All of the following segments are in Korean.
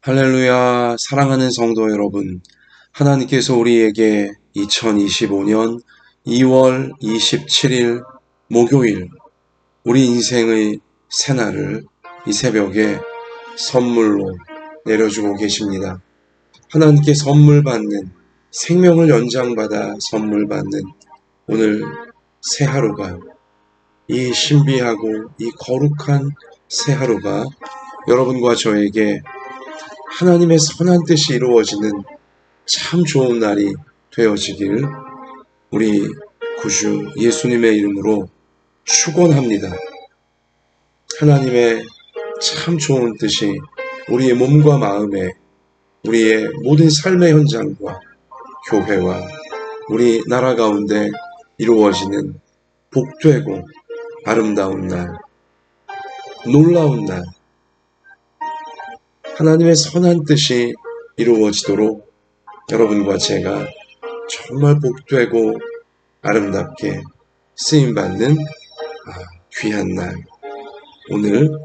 할렐루야, 사랑하는 성도 여러분. 하나님께서 우리에게 2025년 2월 27일 목요일 우리 인생의 새날을 이 새벽에 선물로 내려주고 계십니다. 하나님께 선물 받는 생명을 연장받아 선물 받는 오늘 새 하루가 이 신비하고 이 거룩한 새 하루가 여러분과 저에게 하나님의 선한 뜻이 이루어지는 참 좋은 날이 되어지길 우리 구주 예수님의 이름으로 축원합니다. 하나님의 참 좋은 뜻이 우리의 몸과 마음에 우리의 모든 삶의 현장과 교회와 우리 나라 가운데 이루어지는 복되고 아름다운 날, 놀라운 날, 하나님의 선한 뜻이 이루어지도록 여러분과 제가 정말 복되고 아름답게 쓰임받는 귀한 날, 오늘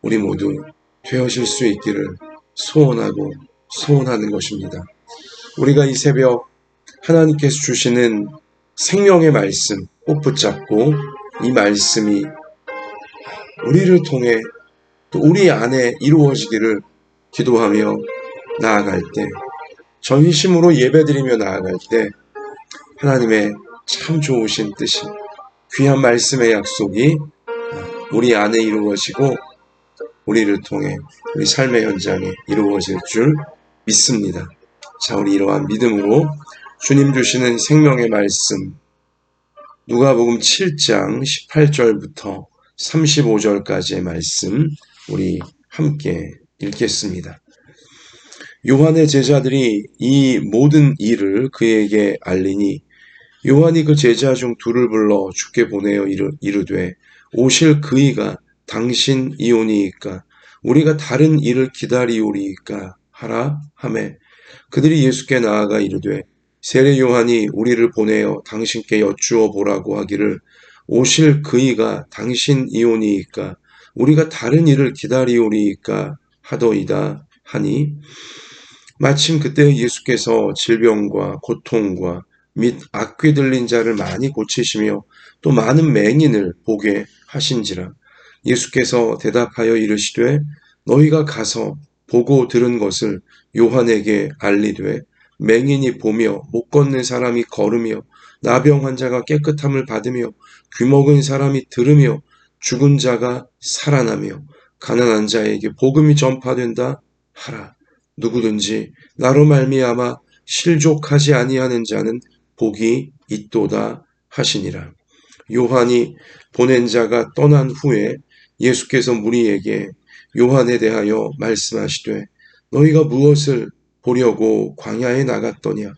우리 모두 되어질 수 있기를 소원하고 소원하는 것입니다. 우리가 이 새벽 하나님께서 주시는 생명의 말씀 꼭 붙잡고 이 말씀이 우리를 통해 또 우리 안에 이루어지기를 기도하며 나아갈 때, 전심으로 예배드리며 나아갈 때, 하나님의 참 좋으신 뜻이, 귀한 말씀의 약속이 우리 안에 이루어지고, 우리를 통해 우리 삶의 현장에 이루어질 줄 믿습니다. 자, 우리 이러한 믿음으로 주님 주시는 생명의 말씀, 누가복음 7장 18절부터 35절까지의 말씀, 우리 함께 읽겠습니다. 요한의 제자들이 이 모든 일을 그에게 알리니 요한이 그 제자 중 둘을 불러 죽게 보내어 이르, 되 오실 그이가 당신 이오니이까? 우리가 다른 일을 기다리오리이까? 하라 하매 그들이 예수께 나아가 이르되 세례 요한이 우리를 보내어 당신께 여쭈어 보라고 하기를 오실 그이가 당신 이오니이까? 우리가 다른 일을 기다리오리이까 하더이다 하니 마침 그때 예수께서 질병과 고통과 및 악귀 들린 자를 많이 고치시며 또 많은 맹인을 보게 하신지라 예수께서 대답하여 이르시되 너희가 가서 보고 들은 것을 요한에게 알리되 맹인이 보며 못 걷는 사람이 걸으며 나병 환자가 깨끗함을 받으며 귀 먹은 사람이 들으며 죽은 자가 살아나며 가난한 자에게 복음이 전파된다 하라. 누구든지 나로 말미암아 실족하지 아니하는 자는 복이 있도다 하시니라. 요한이 보낸 자가 떠난 후에 예수께서 무리에게 요한에 대하여 말씀하시되 너희가 무엇을 보려고 광야에 나갔더냐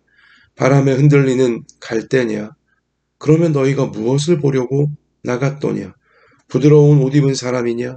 바람에 흔들리는 갈대냐 그러면 너희가 무엇을 보려고 나갔더냐 부드러운 옷 입은 사람이냐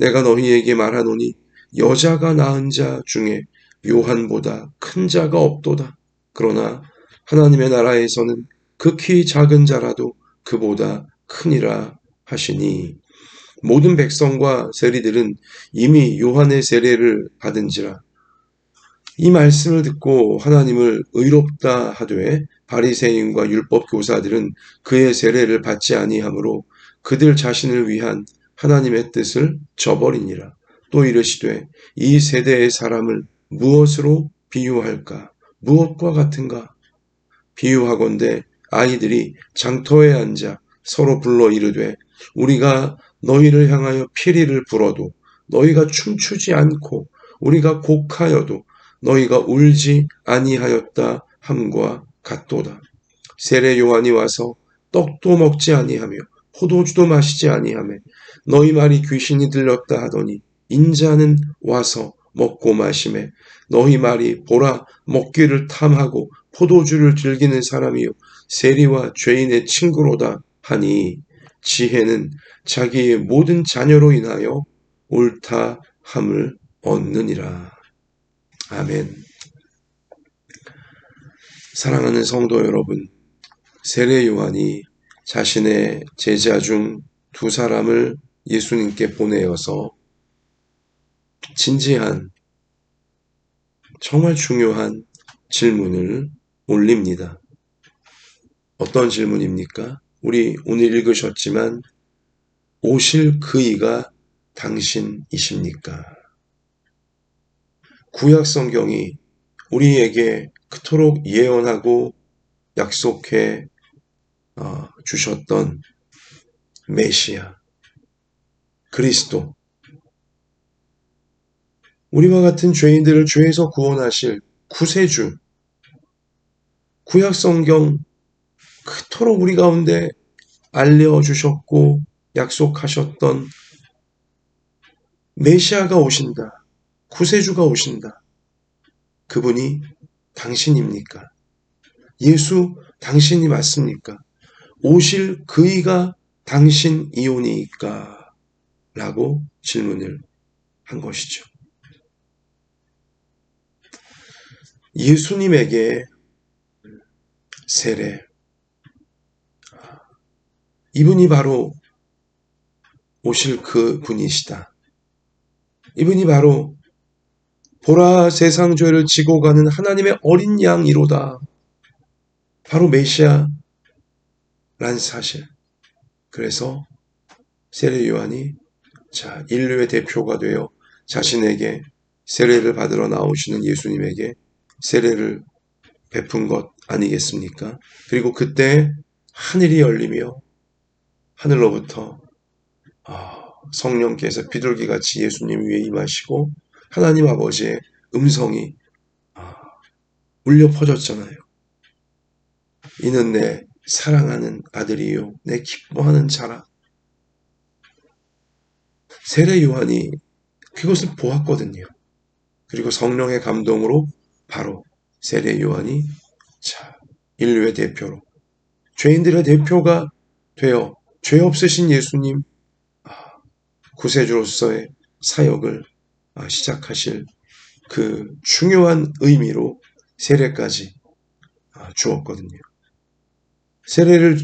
내가 너희에게 말하노니 여자가 낳은 자 중에 요한보다 큰 자가 없도다. 그러나 하나님의 나라에서는 극히 작은 자라도 그보다 크니라 하시니 모든 백성과 세리들은 이미 요한의 세례를 받은지라 이 말씀을 듣고 하나님을 의롭다 하되 바리새인과 율법 교사들은 그의 세례를 받지 아니하므로 그들 자신을 위한 하나님의 뜻을 저버리니라. 또 이르시되 이 세대의 사람을 무엇으로 비유할까? 무엇과 같은가? 비유하건대 아이들이 장터에 앉아 서로 불러 이르되 우리가 너희를 향하여 피리를 불어도 너희가 춤추지 않고 우리가 곡하여도 너희가 울지 아니하였다 함과 같도다. 세례 요한이 와서 떡도 먹지 아니하며 포도주도 마시지 아니하며 너희 말이 귀신이 들렸다 하더니 인자는 와서 먹고 마심에 너희 말이 보라 먹기를 탐하고 포도주를 즐기는 사람이요 세리와 죄인의 친구로다 하니 지혜는 자기의 모든 자녀로 인하여 옳다 함을 얻느니라. 아멘. 사랑하는 성도 여러분, 세례 요한이 자신의 제자 중 두 사람을 예수님께 보내어서 진지한 정말 중요한 질문을 올립니다. 어떤 질문입니까? 우리 오늘 읽으셨지만 오실 그이가 당신이십니까? 구약 성경이 우리에게 그토록 예언하고 약속해 어, 주셨던 메시아, 그리스도, 우리와 같은 죄인들을 죄에서 구원하실 구세주, 구약 성경 그토록 우리 가운데 알려주셨고 약속하셨던 메시아가 오신다. 구세주가 오신다. 그분이 당신입니까? 예수 당신이 맞습니까? 오실 그이가 당신 이온이니까? 라고 질문을 한 것이죠. 예수님에게 세례. 이분이 바로 오실 그 분이시다. 이분이 바로 보라 세상 죄를 지고 가는 하나님의 어린 양이로다. 바로 메시아란 사실. 그래서 세례 요한이 자 인류의 대표가 되어 자신에게 세례를 받으러 나오시는 예수님에게 세례를 베푼 것 아니겠습니까? 그리고 그때 하늘이 열리며 하늘로부터 아, 성령께서 비둘기같이 예수님 위에 임하시고 하나님 아버지의 음성이 아, 울려 퍼졌잖아요. 이는 내 사랑하는 아들이요 내 기뻐하는 자라. 세례 요한이 그것을 보았거든요. 그리고 성령의 감동으로 바로 세례 요한이 자 인류의 대표로 죄인들의 대표가 되어 죄 없으신 예수님 아, 구세주로서의 사역을 아, 시작하실 그 중요한 의미로 세례까지 아, 주었거든요. 세례를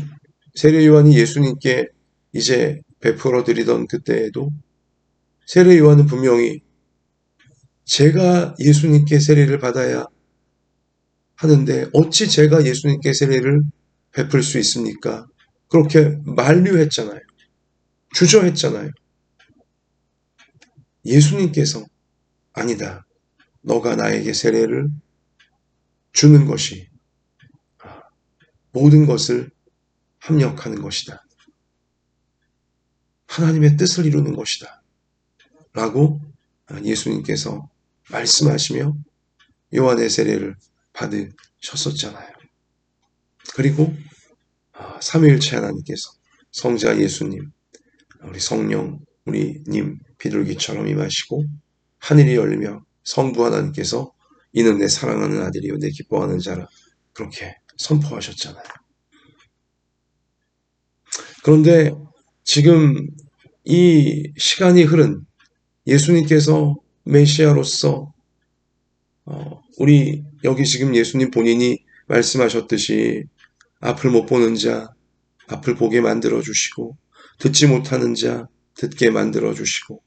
세례 요한이 예수님께 이제 베풀어 드리던 그때에도 세례 요한은 분명히 제가 예수님께 세례를 받아야 하는데 어찌 제가 예수님께 세례를 베풀 수 있습니까? 그렇게 만류했잖아요. 주저했잖아요. 예수님께서 아니다. 너가 나에게 세례를 주는 것이 모든 것을 합력하는 것이다. 하나님의 뜻을 이루는 것이다. 라고 예수님께서 말씀하시며 요한의 세례를 받으셨었잖아요. 그리고 아, 삼위일체 하나님께서 성자 예수님, 우리 성령, 우리 님 비둘기처럼 임하시고 하늘이 열리며 성부 하나님께서 이는 내 사랑하는 아들이요 내 기뻐하는 자라 그렇게 선포하셨잖아요. 그런데 지금 이 시간이 흐른 예수님께서 메시아로서 어, 우리 여기 지금 예수님 본인이 말씀하셨듯이 앞을 못 보는 자 앞을 보게 만들어 주시고 듣지 못하는 자 듣게 만들어 주시고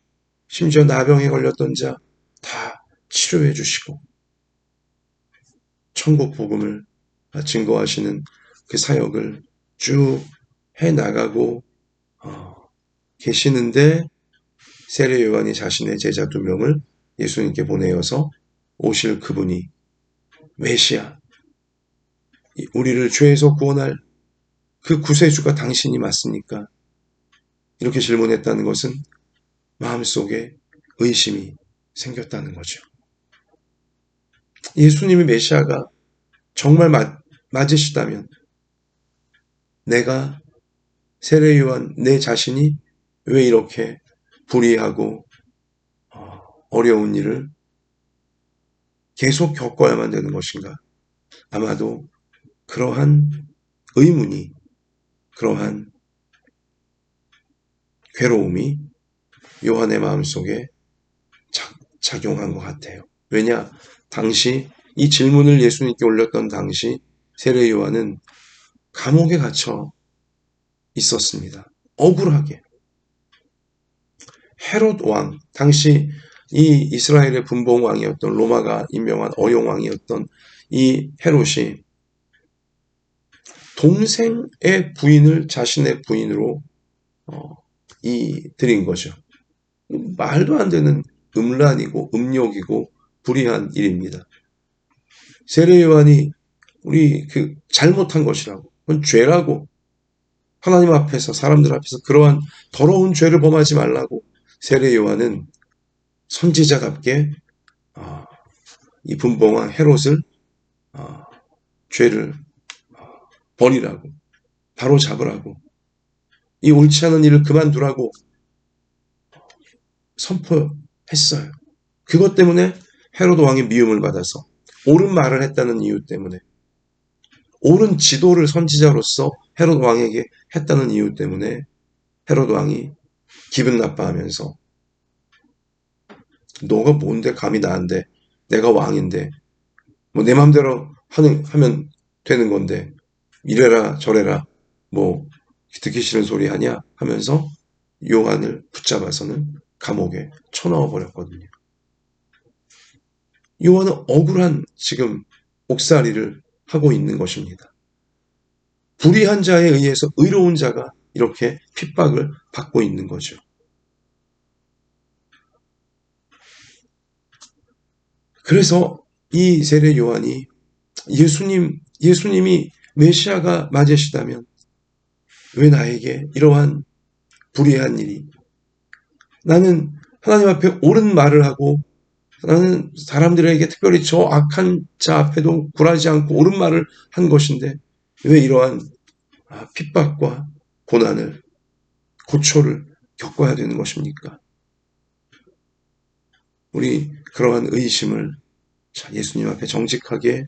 심지어 나병에 걸렸던 자 다 치료해 주시고 천국 복음을 증거하시는 그 사역을 쭉 해 나가고 어, 계시는데 세례 요한이 자신의 제자 두 명을 예수님께 보내어서 오실 그분이 메시아 우리를 죄에서 구원할 그 구세주가 당신이 맞습니까? 이렇게 질문했다는 것은 마음속에 의심이 생겼다는 거죠. 예수님이 메시아가 정말 맞, 맞으시다면 내가 세례 요한 내 자신이 왜 이렇게 불의하고 어, 어려운 일을 계속 겪어야만 되는 것인가? 아마도 그러한 의문이, 그러한 괴로움이 요한의 마음속에 작용한 것 같아요. 왜냐? 당시 이 질문을 예수님께 올렸던 당시 세례 요한은 감옥에 갇혀 있었습니다. 억울하게. 헤롯 왕, 당시 이 이스라엘의 분봉 왕이었던 로마가 임명한 어용 왕이었던 이 헤롯이 동생의 부인을 자신의 부인으로 어, 이 드린 거죠. 말도 안 되는 음란이고 음욕이고 불의한 일입니다. 세례 요한이 우리 그 잘못한 것이라고, 그건 죄라고 하나님 앞에서 사람들 앞에서 그러한 더러운 죄를 범하지 말라고 세례 요한은 선지자답게 어, 이 분봉한 헤롯을 어, 죄를 어, 버리라고 바로 잡으라고 이 옳지 않은 일을 그만두라고 선포했어요. 그것 때문에 헤로드 왕의 미움을 받아서 옳은 말을 했다는 이유 때문에 옳은 지도를 선지자로서 헤로드 왕에게 했다는 이유 때문에 헤로드 왕이 기분 나빠하면서 너가 뭔데? 감히 나한테? 내가 왕인데. 뭐내 맘대로 하는 하면 되는 건데. 이래라 저래라. 뭐 듣기 싫은 소리 하냐? 하면서 요한을 붙잡아서는 감옥에 쳐넣어 버렸거든요. 요한은 억울한 지금 옥살이를 하고 있는 것입니다. 불의한 자에 의해서 의로운 자가 이렇게 핍박을 받고 있는 거죠. 그래서 이 세례 요한이 예수님, 예수님이 메시아가 맞으시다면 왜 나에게 이러한 불의한 일이 나는 하나님 앞에 옳은 말을 하고 나는 사람들에게 특별히 저 악한 자 앞에도 굴하지 않고 옳은 말을 한 것인데 왜 이러한 아, 핍박과 고난을 고초를 겪어야 되는 것입니까? 우리 그러한 의심을 예수님 앞에 정직하게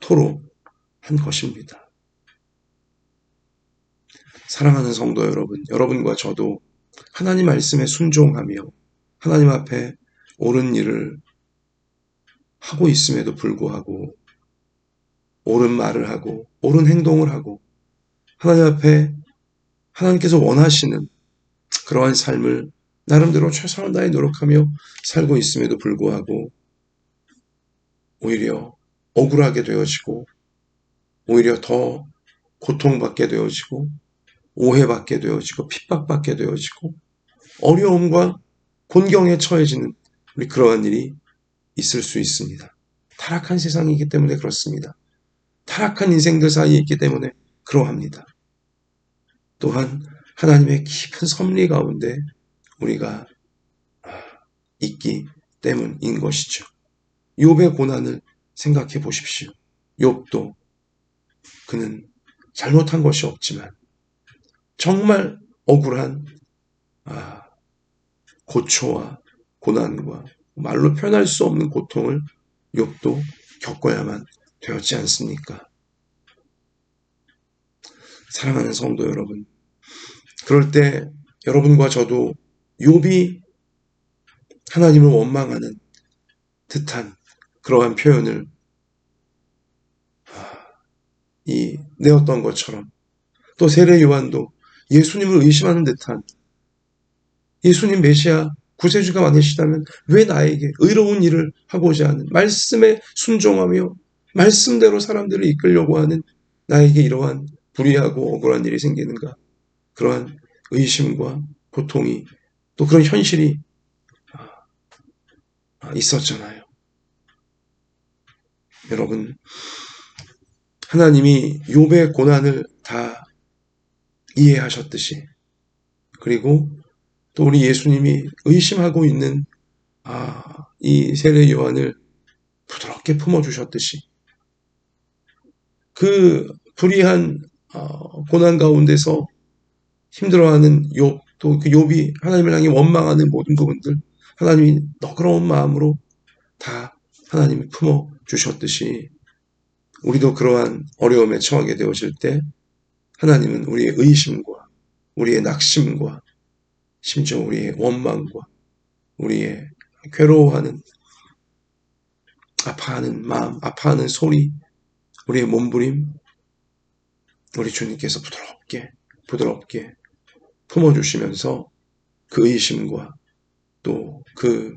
토로한 것입니다. 사랑하는 성도 여러분, 여러분과 저도 하나님 말씀에 순종하며 하나님 앞에 옳은 일을 하고 있음에도 불구하고 옳은 말을 하고 옳은 행동을 하고 하나님 앞에 하나님께서 원하시는 그러한 삶을 나름대로 최선을 다해 노력하며 살고 있음에도 불구하고 오히려 억울하게 되어지고 오히려 더 고통받게 되어지고 오해받게 되어지고 핍박받게 되어지고 어려움과 곤경에 처해지는 우리 그러한 일이 있을 수 있습니다. 타락한 세상이기 때문에 그렇습니다. 타락한 인생들 사이에 있기 때문에 그러합니다. 또한 하나님의 깊은 섭리 가운데 우리가 있기 때문인 것이죠. 욥의 고난을 생각해 보십시오. 욥도 그는 잘못한 것이 없지만 정말 억울한 아, 고초와 고난과 말로 표현할 수 없는 고통을 욥도 겪어야만 되었지 않습니까? 사랑하는 성도 여러분, 그럴 때 여러분과 저도 욥이 하나님을 원망하는 듯한 그러한 표현을 아, 이 내었던 것처럼 또 세례 요한도 예수님을 의심하는 듯한 예수님 메시아 구세주가 많으시다면 왜 나에게 의로운 일을 하고자 하는 말씀에 순종하며 말씀대로 사람들을 이끌려고 하는 나에게 이러한 불의하고 억울한 일이 생기는가? 그러한 의심과 고통이 또 그런 현실이 아, 있었잖아요. 여러분, 하나님이 욥의 고난을 다 이해하셨듯이 그리고 또 우리 예수님이 의심하고 있는 아, 이 세례 요한을 부드럽게 품어 주셨듯이 그 불의한 어, 고난 가운데서 힘들어하는 욥, 또 그 욥이 하나님을 향해 원망하는 모든 부분들 하나님이 너그러운 마음으로 다 하나님이 품어 주셨듯이 우리도 그러한 어려움에 처하게 되어질 때 하나님은 우리의 의심과 우리의 낙심과 심지어 우리의 원망과 우리의 괴로워하는 아파하는 마음, 아파하는 소리, 우리의 몸부림, 우리 주님께서 부드럽게, 부드럽게 품어주시면서 그 의심과 또 그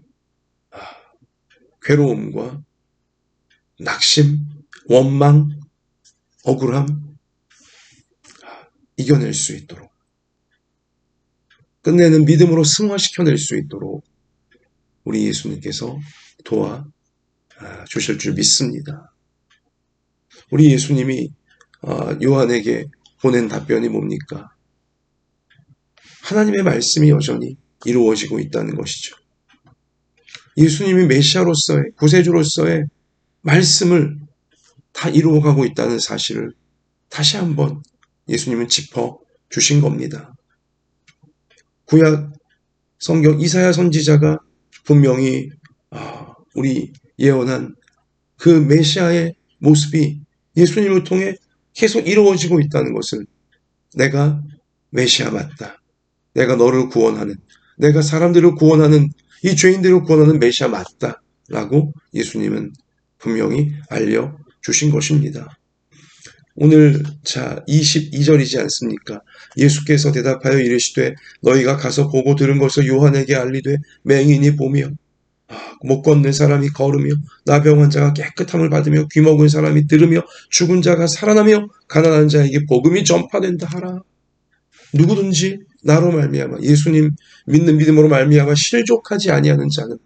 괴로움과 낙심, 원망, 억울함 이겨낼 수 있도록 끝내는 믿음으로 승화시켜낼 수 있도록 우리 예수님께서 도와 주실 줄 믿습니다. 우리 예수님이 요한에게 보낸 답변이 뭡니까? 하나님의 말씀이 여전히 이루어지고 있다는 것이죠. 예수님이 메시아로서의 구세주로서의 말씀을 다 이루어가고 있다는 사실을 다시 한번 예수님은 짚어 주신 겁니다. 구약 성경 이사야 선지자가 분명히 아, 우리 예언한 그 메시아의 모습이 예수님을 통해 계속 이루어지고 있다는 것을 내가 메시아 맞다. 내가 너를 구원하는, 내가 사람들을 구원하는, 이 죄인들을 구원하는 메시아 맞다. 라고 예수님은 분명히 알려주신 것입니다. 오늘 자 22절이지 않습니까? 예수께서 대답하여 이르시되 너희가 가서 보고 들은 것을 요한에게 알리되 맹인이 보며 아, 못 걷는 사람이 걸으며 나병 환자가 깨끗함을 받으며 귀 먹은 사람이 들으며 죽은 자가 살아나며 가난한 자에게 복음이 전파된다 하라. 누구든지 나로 말미암아 예수님 믿는 믿음으로 말미암아 실족하지 아니하는 자는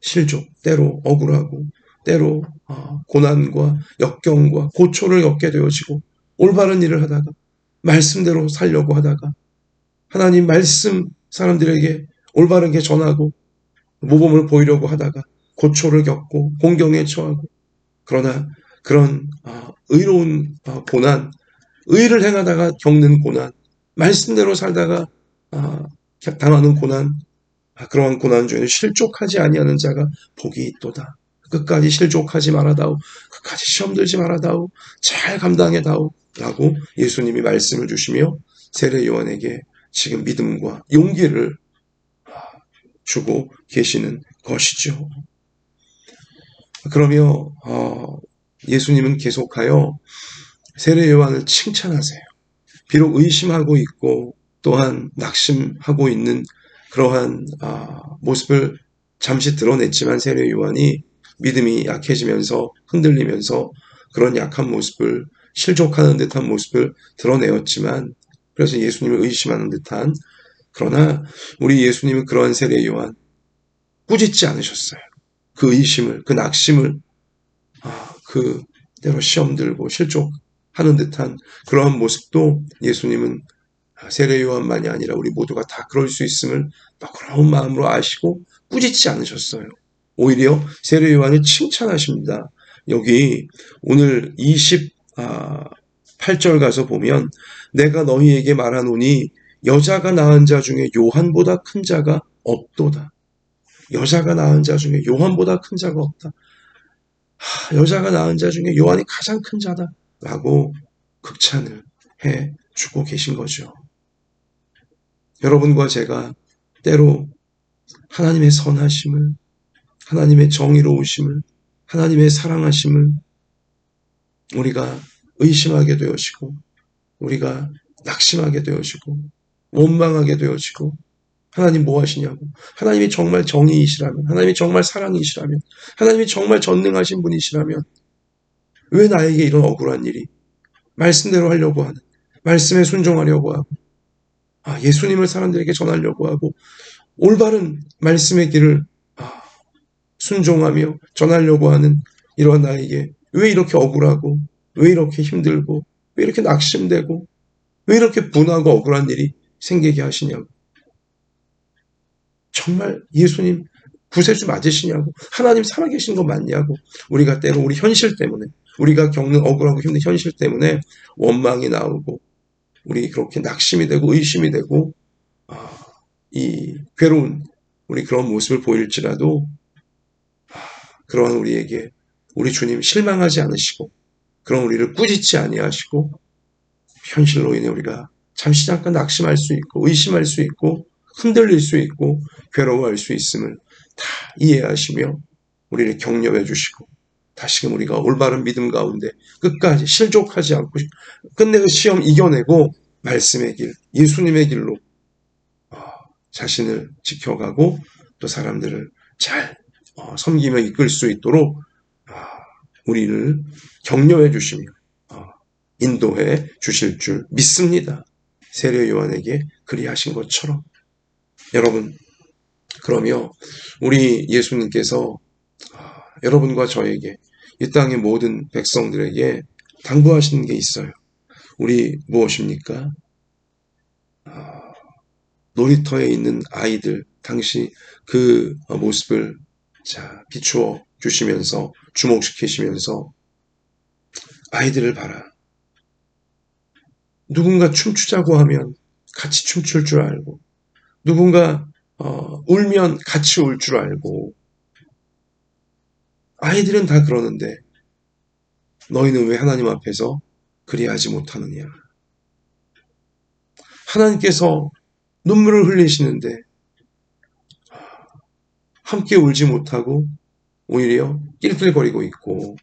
실족 때로 억울하고 때로 어, 고난과 역경과 고초를 겪게 되어지고 올바른 일을 하다가 말씀대로 살려고 하다가 하나님 말씀 사람들에게 올바르게 전하고 모범을 보이려고 하다가 고초를 겪고 공경에 처하고 그러나 그런 어, 의로운 어, 고난, 의를 행하다가 겪는 고난, 말씀대로 살다가 당하는 고난, 아, 그러한 고난 중에 실족하지 아니하는 자가 복이 있도다. 끝까지 실족하지 말아다오. 끝까지 시험 들지 말아다오. 잘 감당해다오. 라고 예수님이 말씀을 주시며 세례 요한에게 지금 믿음과 용기를 주고 계시는 것이죠. 그러며 어, 예수님은 계속하여 세례 요한을 칭찬하세요. 비록 의심하고 있고 또한 낙심하고 있는 그러한 아, 모습을 잠시 드러냈지만 세례 요한이 믿음이 약해지면서 흔들리면서 그런 약한 모습을 실족하는 듯한 모습을 드러내었지만 그래서 예수님을 의심하는 듯한 그러나 우리 예수님은 그러한 세례 요한 꾸짖지 않으셨어요. 그 의심을 그 낙심을 아, 그 때로 시험 들고 실족 하는 듯한 그러한 모습도 예수님은 세례 요한만이 아니라 우리 모두가 다 그럴 수 있음을 너그러운 마음으로 아시고 꾸짖지 않으셨어요. 오히려 세례 요한을 칭찬하십니다. 여기 오늘 28절 아, 가서 보면 내가 너희에게 말하노니 여자가 낳은 자 중에 요한보다 큰 자가 없도다. 여자가 낳은 자 중에 요한보다 큰 자가 없다. 하, 여자가 낳은 자 중에 요한이 가장 큰 자다. 라고 극찬을 해 주고 계신 거죠. 여러분과 제가 때로 하나님의 선하심을 하나님의 정의로우심을, 하나님의 사랑하심을 우리가 의심하게 되어지고, 우리가 낙심하게 되어지고, 원망하게 되어지고, 하나님 뭐 하시냐고. 하나님이 정말 정의이시라면, 하나님이 정말 사랑이시라면, 하나님이 정말 전능하신 분이시라면, 왜 나에게 이런 억울한 일이 말씀대로 하려고 하는, 말씀에 순종하려고 하고, 아, 예수님을 사람들에게 전하려고 하고, 올바른 말씀의 길을 순종하며 전하려고 하는 이러한 나에게 왜 이렇게 억울하고 왜 이렇게 힘들고 왜 이렇게 낙심되고 왜 이렇게 분하고 억울한 일이 생기게 하시냐고. 정말 예수님 구세주 맞으시냐고. 하나님 살아계신 거 맞냐고. 우리가 때로 우리 현실 때문에 우리가 겪는 억울하고 힘든 현실 때문에 원망이 나오고 우리 그렇게 낙심이 되고 의심이 되고 아, 이 괴로운 우리 그런 모습을 보일지라도 그러한 우리에게 우리 주님 실망하지 않으시고 그런 우리를 꾸짖지 아니하시고 현실로 인해 우리가 잠시 잠깐 낙심할 수 있고 의심할 수 있고 흔들릴 수 있고 괴로워할 수 있음을 다 이해하시며 우리를 격려해 주시고 다시금 우리가 올바른 믿음 가운데 끝까지 실족하지 않고 끝내 그 시험 이겨내고 말씀의 길, 예수님의 길로 어, 자신을 지켜가고 또 사람들을 잘 어, 섬기며 이끌 수 있도록 어, 우리를 격려해 주시며 인도해 주실 줄 믿습니다. 세례 요한에게 그리하신 것처럼 여러분 그러며 우리 예수님께서 여러분과 저에게 이 땅의 모든 백성들에게 당부하시는 게 있어요. 우리 무엇입니까? 놀이터에 있는 아이들 당시 그 모습을 자 비추어 주시면서 주목시키시면서 아이들을 봐라. 누군가 춤추자고 하면 같이 춤출 줄 알고 누군가 어, 울면 같이 울 줄 알고 아이들은 다 그러는데 너희는 왜 하나님 앞에서 그리하지 못하느냐? 하나님께서 눈물을 흘리시는데 함께 울지 못하고 오히려 낄낄거리고 있고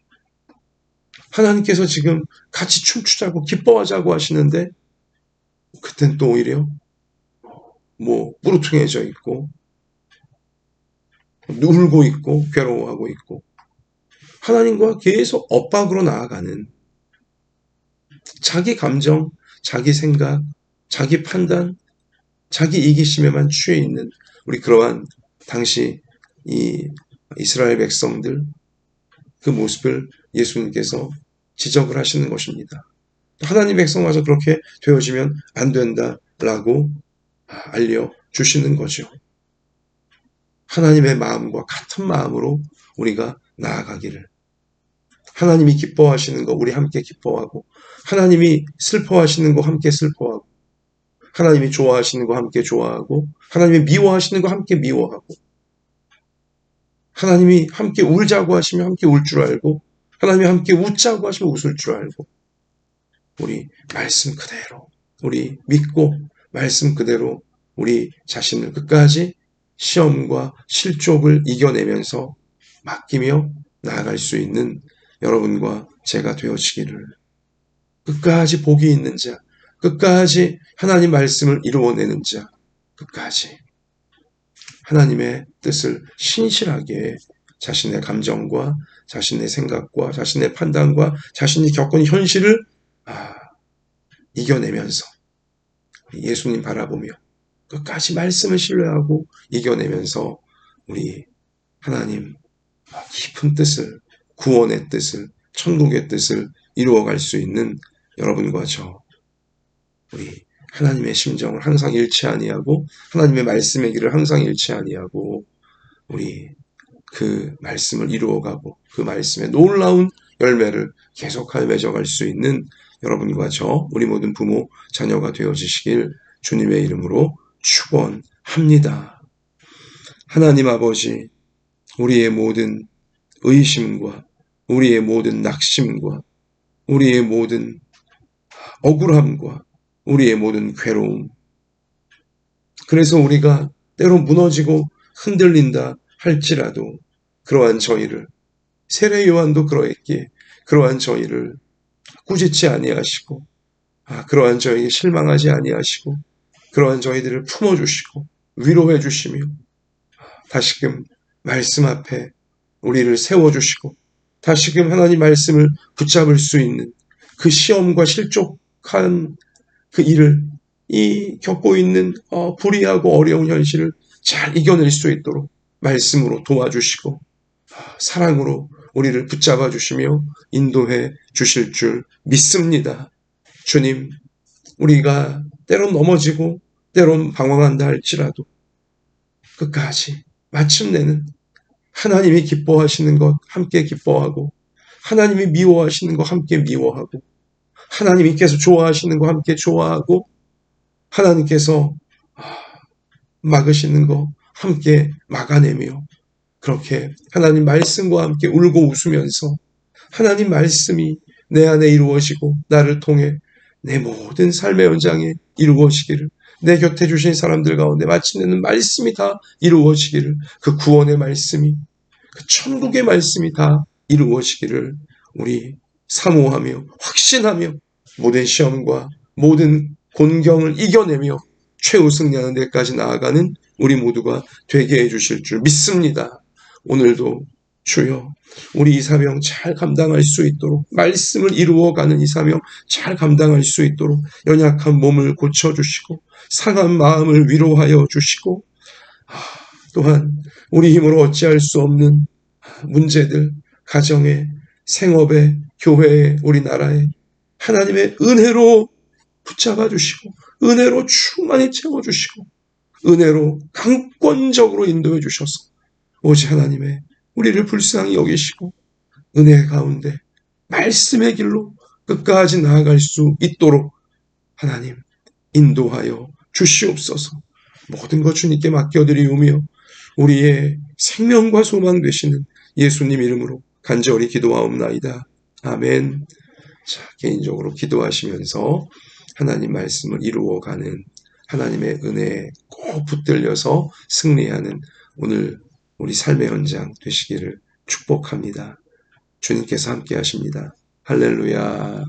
하나님께서 지금 같이 춤추자고 기뻐하자고 하시는데 그땐 또 오히려 뭐 뿌르퉁해져 있고 울고 있고 괴로워하고 있고 하나님과 계속 엇박으로 나아가는 자기 감정, 자기 생각, 자기 판단, 자기 이기심에만 취해 있는 우리 그러한 당시 이 이스라엘 백성들 그 모습을 예수님께서 지적을 하시는 것입니다. 하나님 백성 와서 그렇게 되어지면 안 된다라고 알려 주시는 거죠. 하나님의 마음과 같은 마음으로 우리가 나아가기를. 하나님이 기뻐하시는 거 우리 함께 기뻐하고, 하나님이 슬퍼하시는 거 함께 슬퍼하고, 하나님이 좋아하시는 거 함께 좋아하고, 하나님이 미워하시는 거 함께 미워하고, 하나님이 함께 울자고 하시면 함께 울 줄 알고, 하나님이 함께 웃자고 하시면 웃을 줄 알고, 우리 말씀 그대로, 우리 믿고, 말씀 그대로 우리 자신을 끝까지 시험과 실족을 이겨내면서 맡기며 나아갈 수 있는 여러분과 제가 되어지기를. 끝까지 복이 있는 자, 끝까지 하나님 말씀을 이루어내는 자, 끝까지. 하나님의 뜻을 신실하게 자신의 감정과 자신의 생각과 자신의 판단과 자신이 겪은 현실을 아, 이겨내면서 예수님 바라보며 끝까지 말씀을 신뢰하고 이겨내면서 우리 하나님 깊은 뜻을 구원의 뜻을 천국의 뜻을 이루어갈 수 있는 여러분과 저 우리 하나님의 심정을 항상 잃지 아니하고 하나님의 말씀의 길을 항상 잃지 아니하고 우리 그 말씀을 이루어가고 그 말씀의 놀라운 열매를 계속하여 맺어갈 수 있는 여러분과 저 우리 모든 부모 자녀가 되어지시길 주님의 이름으로 축원합니다. 하나님 아버지 우리의 모든 의심과 우리의 모든 낙심과 우리의 모든 억울함과 우리의 모든 괴로움. 그래서 우리가 때로 무너지고 흔들린다 할지라도 그러한 저희를 세례 요한도 그러했기에 그러한 저희를 꾸짖지 아니하시고 아, 그러한 저희에게 실망하지 아니하시고 그러한 저희들을 품어 주시고 위로해 주시며 다시금 말씀 앞에 우리를 세워 주시고 다시금 하나님 말씀을 붙잡을 수 있는 그 시험과 실족한 그 일을 이 겪고 있는 어, 불의하고 어려운 현실을 잘 이겨낼 수 있도록 말씀으로 도와주시고 아, 사랑으로 우리를 붙잡아 주시며 인도해 주실 줄 믿습니다. 주님, 우리가 때론 넘어지고 때론 방황한다 할지라도 끝까지 마침내는 하나님이 기뻐하시는 것 함께 기뻐하고 하나님이 미워하시는 것 함께 미워하고 하나님께서 좋아하시는 것 함께 좋아하고 하나님께서 막으시는 것 함께 막아내며 그렇게 하나님 말씀과 함께 울고 웃으면서 하나님 말씀이 내 안에 이루어지고 나를 통해 내 모든 삶의 연장에 이루어지기를 내 곁에 주신 사람들 가운데 마침내는 말씀이 다 이루어지기를 그 구원의 말씀이 그 천국의 말씀이 다 이루어지기를 우리 사모하며 확신하며 모든 시험과 모든 곤경을 이겨내며 최우승리하는 데까지 나아가는 우리 모두가 되게 해주실 줄 믿습니다. 오늘도 주여 우리 이 사명 잘 감당할 수 있도록 말씀을 이루어가는 이 사명 잘 감당할 수 있도록 연약한 몸을 고쳐주시고 상한 마음을 위로하여 주시고 아, 또한 우리 힘으로 어찌할 수 없는 문제들 가정에 생업에 교회에 우리나라에 하나님의 은혜로 붙잡아 주시고 은혜로 충만히 채워 주시고 은혜로 강권적으로 인도해 주셔서 오직 하나님의 우리를 불쌍히 여기시고 은혜 가운데 말씀의 길로 끝까지 나아갈 수 있도록 하나님 인도하여 주시옵소서. 모든 것 주님께 맡겨드리오며 우리의 생명과 소망 되시는 예수님 이름으로 간절히 기도하옵나이다. 아멘. 자, 개인적으로 기도하시면서 하나님 말씀을 이루어가는 하나님의 은혜에 꼭 붙들려서 승리하는 오늘 우리 삶의 현장 되시기를 축복합니다. 주님께서 함께 하십니다. 할렐루야.